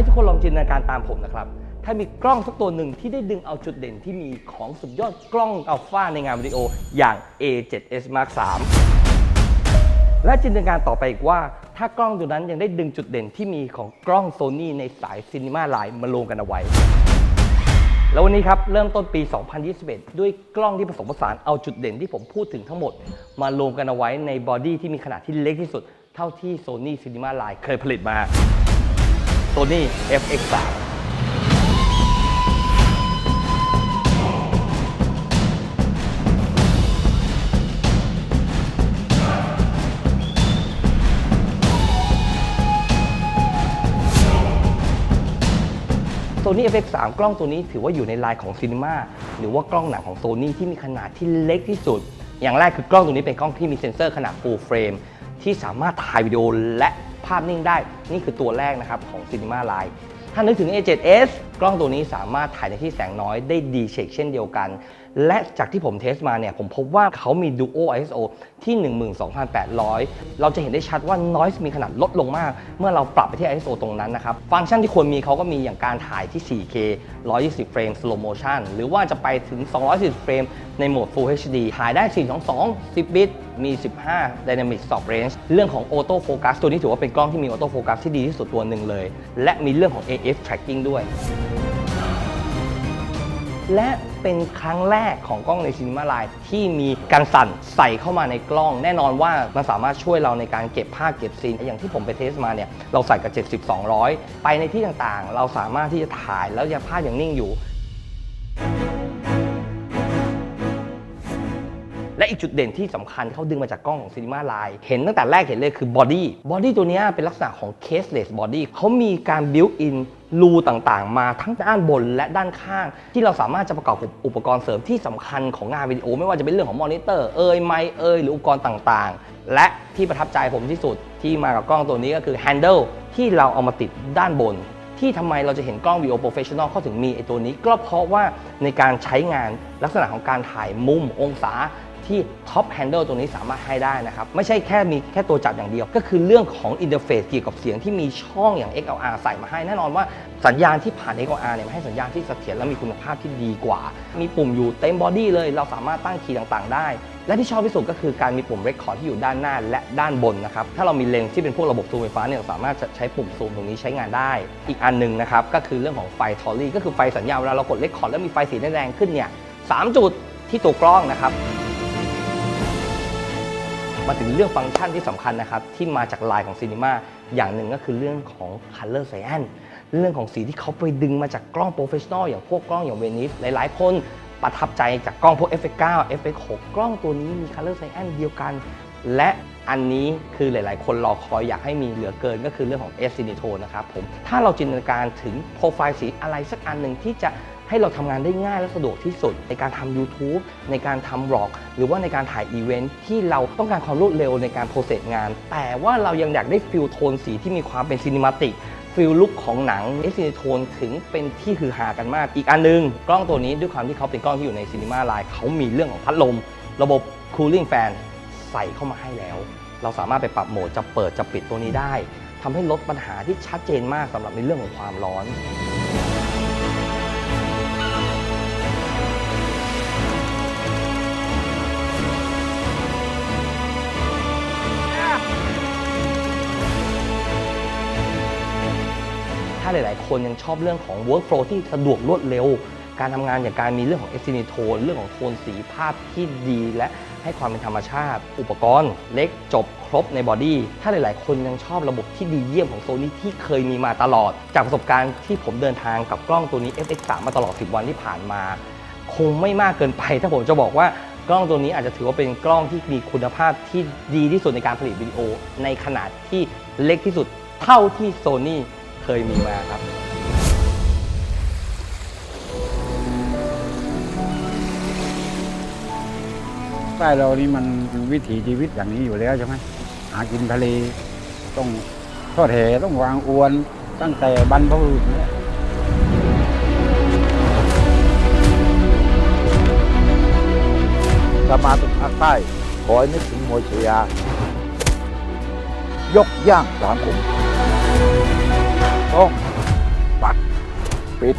ให้ทุกคนลองจินตนาการตามผมนะครับ ถ้ามีกล้องสักตัวหนึ่งที่ได้ดึงเอาจุดเด่นที่มีของสุดยอดกล้องอัลฟาในงานวิดีโออย่าง A7S Mark III และจินตนาการต่อไปอีกว่า ถ้ากล้องตัวนั้นยังได้ดึงจุดเด่นที่มีของกล้องโซนี่ในสายซีนีมาไลน์มารวมกันเอาไว้ แล้ววันนี้ครับ เริ่มต้นปี 2021 ด้วยกล้องที่ผสมผสานเอาจุดเด่นที่ผมพูดถึงทั้งหมด มารวมกันเอาไว้ในบอดี้ที่มีขนาดที่เล็กที่สุด เท่าที่ Sony Cinema Line เคยผลิตมา Sony FX3 Sony FX3 กล้องตัวนี้ถือว่าอยู่ในไลน์ของ Cinema หรือว่ากล้องหนังของ Sony ที่มีขนาดที่เล็กที่สุด อย่างแรกคือกล้องตัวนี้เป็นกล้องที่มีเซ็นเซอร์ขนาด full frame ที่สามารถถ่ายวิดีโอและ ภาพนิ่งได้ นี่คือตัวแรกนะครับของ Cinema Line ถ้านึกถึง A7S กล้องตัวนี้สามารถถ่ายในที่แสงน้อยได้ดีเชกเช่นเดียวกัน และจากที่ผมเทสมาเนี่ยผมพบว่าเขามี Duo ISO ที่ 12,800 เราจะเห็นได้ชัดว่า noise มีขนาดลดลงมาก เมื่อเราปรับไปที่ ISO ตรงนั้นนะครับ ฟังก์ชันที่ควรมีเขาก็มีอย่างการถ่ายที่ 4K 120 เฟรม slow motion หรือว่าจะไปถึง 240 เฟรม ในโหมด Full HD ถ่ายได้ 422 10 บิต มี 15 Dynamic Stop Range เรื่องของ Auto Focus ตัวนี้ถือว่าเป็นกล้องที่มี Auto Focus ที่ดีที่สุดตัวหนึ่งเลย และมีเรื่องของ AF Tracking ด้วยและเป็นครั้งแรกของกล้องใน Cinema Line ที่มีการสั่นใส่เข้ามาในกล้อง แน่นอนว่ามันสามารถช่วยเราในการเก็บภาพเก็บซีน อย่างที่ผมไปเทสมาเนี่ยเราใส่กับ 70 200 ไปในที่ต่างๆ เราสามารถที่จะถ่ายแล้วยังภาพยังนิ่งอยู่ และอีกจุดเด่นที่สำคัญที่เขาดึงมาจากกล้องของ Cinema Line เห็นตั้งแต่แรกเห็นเลยคือบอดี้บอดี้ตัวนี้เป็นลักษณะของ caseless body เขามีการ built in รูต่างๆ มาทั้งด้านบนและด้านข้าง ที่เราสามารถจะประกอบกับอุปกรณ์เสริมที่สำคัญของงานวิดีโอ ไม่ว่าจะเป็นเรื่องของมอนิเตอร์เอ่ยไมค์เอ่ยหรืออุปกรณ์ต่างๆ และที่ประทับใจผมที่สุดที่มากับกล้องตัวนี้ก็คือ handle ที่เราเอามาติดด้านบน ที่ทำไมเราจะเห็นกล้องวิดีโอโปรเฟชชั่นอลเขาถึงมีไอตัวนี้ ก็เพราะว่าในการใช้งานลักษณะของการถ่ายมุมองศา ที่ท็อปแฮนเดิลตัวนี้สามารถให้ได้นะครับ ไม่ใช่แค่มีแค่ตัวจับอย่างเดียว ก็คือเรื่องของอินเทอร์เฟซเกี่ยวกับเสียงที่มีช่องอย่าง XLR ใส่มาให้แน่นอนว่าสัญญาณที่ผ่าน XLR เนี่ยมันให้สัญญาณที่เสถียรและมีคุณภาพที่ดีกว่า มีปุ่มอยู่เต็มบอดี้เลย เราสามารถตั้งคีย์ต่างๆ ได้ และที่ชอบที่สุดก็คือการมีปุ่ม Record ที่อยู่ด้านหน้าและด้านบนนะครับ ถ้าเรามีเลนส์ที่เป็นพวกระบบซูมไฟฟ้าเนี่ยสามารถจะใช้ปุ่มซูมตรงนี้ใช้งานได้ อีกอันหนึ่งนะครับก็คือเรื่องของไฟทอรี่ก็คือไฟสัญญาณเวลาเรากด Record แล้วมีไฟสีแดงขึ้นเนี่ยสามจุดที่ตัวกล้องนะครับ มาถึงเรื่องฟังก์ชันที่สำคัญนะครับที่มาจากลายของซีนีมาอย่างหนึ่งก็คือเรื่องของ Color Cyan เรื่องของสีที่เขาไปดึงมาจากกล้องโปรเฟชชั่นอลอย่างพวกกล้องอย่างเวนิสหลายๆ คนประทับใจจากกล้องพวก f9 f6 กล้องตัวนี้มี Color Cyan เดียวกัน และอันนี้คือหลาย ๆ คนรอคอยอยากให้มีเหลือเกินก็คือเรื่องของ S Cinetone นะครับผมถ้าเราจินตนาการถึงโปรไฟล์สีอะไรสักอันหนึ่งที่จะ ให้เราทำงานได้ง่ายและสะดวกที่สุด ในการทำ YouTube ในการทำบล็อก หรือว่าในการถ่ายอีเวนท์ที่เราต้องการความรวดเร็วในการโปรเซสงาน แต่ว่าเรายังอยากได้ฟิลโทนสีที่มีความเป็นซีนิมาติกฟิลลุคของหนังเอสซีโทนถึงเป็นที่ฮือฮากันมาก อีกอันหนึง กล้องตัวนี้ด้วยความที่เขาเป็นกล้องที่อยู่ในซีนิมาไลน์เขามีเรื่องของพัดลม ระบบ cooling fan ใส่เข้ามาให้แล้ว เราสามารถไปปรับโหมดจะเปิดจะปิดตัวนี้ได้ทำให้ลดปัญหาที่ชัดเจนมากสำหรับในเรื่องของความร้อนาหลาย ๆ คนยังชอบเรื่องของ workflow ที่สะดวกรวดเร็ว การทำงานอย่างการมีเรื่องของ e s i n i t o n e เรื่องของโทนสีภาพที่ดีและให้ความเป็นธรรมชาติ อุปกรณ์เล็กจบครบในบอดี้ถ้าหลาย ๆ คนยังชอบระบบที่ดีเยี่ยมของโซนี่ที่เคยมีมาตลอด จากประสบการณ์ที่ผมเดินทางกับกล้องตัวนี้ FX3 มาตลอด 10 วันที่ผ่านมา คงไม่มากเกินไป ถ้าผมจะบอกว่ากล้องตัวนี้อาจจะถือว่าเป็นกล้องที่มีคุณภาพที่ดีที่สุดในการผลิตวิดีโอ ในขนาดที่เล็กที่สุดเท่าที่โซนี่ ยมีมาครับใต้เรานี่มันวิถีชีวิตอย่างนี้อยู่แล้วใช่ไหมหากินทะเลต้องทอดแหต้องวางอวนตั้งแต่บรรพบุรุษเนี่ยถ้ามาถึงภาคใต้ขอให้นึกถึงมวยชยายกย่างสามขุม ต้องปิด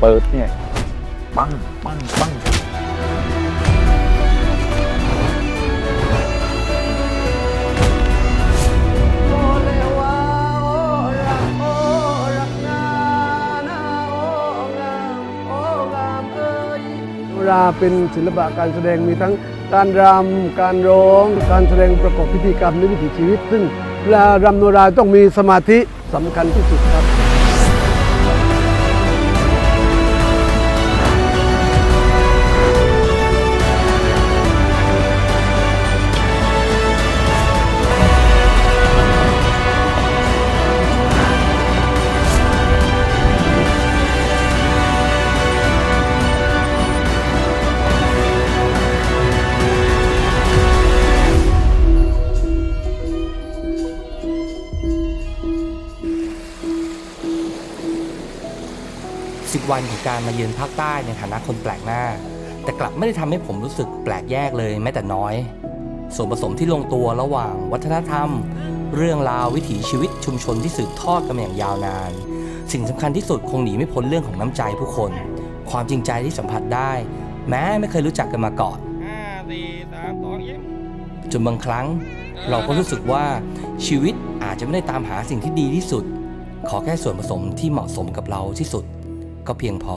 เปิดเนี่ย ปัง ปัง ปังราเป็นศิลปะการแสดงมีทั้งการรำ การร้อง การแสดงประกอบพิธีกรรมในวิถีชีวิต ซึ่งเวลารำโนราต้องมีสมาธิ สำคัญที่สุดครับ สิบวันของการมาเยือนภาคใต้ในฐานะคนแปลกหน้า แต่กลับไม่ได้ทำให้ผมรู้สึกแปลกแยกเลยแม้แต่น้อย ส่วนผสมที่ลงตัวระหว่างวัฒนธรรม เรื่องราววิถีชีวิตชุมชนที่สืบทอดกันมาอย่างยาวนาน สิ่งสำคัญที่สุดคงหนีไม่พ้นเรื่องของน้ำใจผู้คน ความจริงใจที่สัมผัสได้ แม้ไม่เคยรู้จักกันมาก่อนจนบางครั้ง เราก็รู้สึกว่าชีวิตอาจจะไม่ได้ตามหาสิ่งที่ดีที่สุด ขอแค่ส่วนผสมที่เหมาะสมกับเราที่สุด ก็เพียงพอ